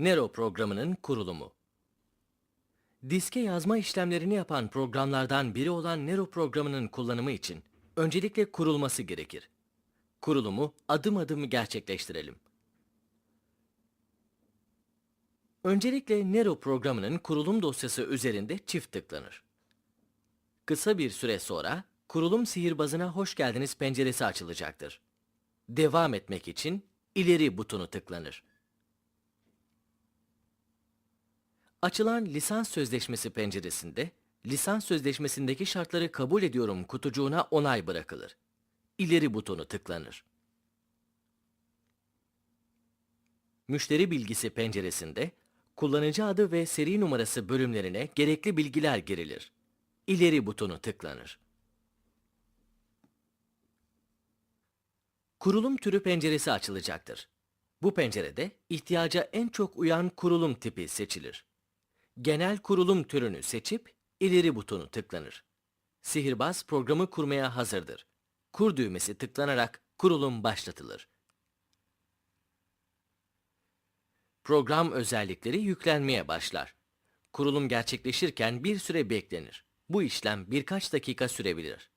Nero programının kurulumu. Diske yazma işlemlerini yapan programlardan biri olan Nero programının kullanımı için öncelikle kurulması gerekir. Kurulumu adım adım gerçekleştirelim. Öncelikle Nero programının kurulum dosyası üzerinde çift tıklanır. Kısa bir süre sonra kurulum sihirbazına hoş geldiniz penceresi açılacaktır. Devam etmek için ileri butonu tıklanır. Açılan lisans sözleşmesi penceresinde lisans sözleşmesindeki şartları kabul ediyorum kutucuğuna onay bırakılır. İleri butonu tıklanır. Müşteri bilgisi penceresinde kullanıcı adı ve seri numarası bölümlerine gerekli bilgiler girilir. İleri butonu tıklanır. Kurulum türü penceresi açılacaktır. Bu pencerede ihtiyaca en çok uyan kurulum tipi seçilir. Genel kurulum türünü seçip ileri butonu tıklanır. Sihirbaz programı kurmaya hazırdır. Kur düğmesi tıklanarak kurulum başlatılır. Program özellikleri yüklenmeye başlar. Kurulum gerçekleşirken bir süre beklenir. Bu işlem birkaç dakika sürebilir.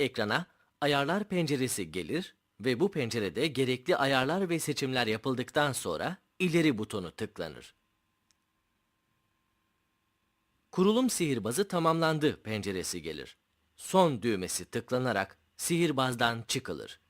Ekrana Ayarlar penceresi gelir ve bu pencerede gerekli ayarlar ve seçimler yapıldıktan sonra ileri butonu tıklanır. Kurulum sihirbazı tamamlandı penceresi gelir. Son düğmesi tıklanarak sihirbazdan çıkılır.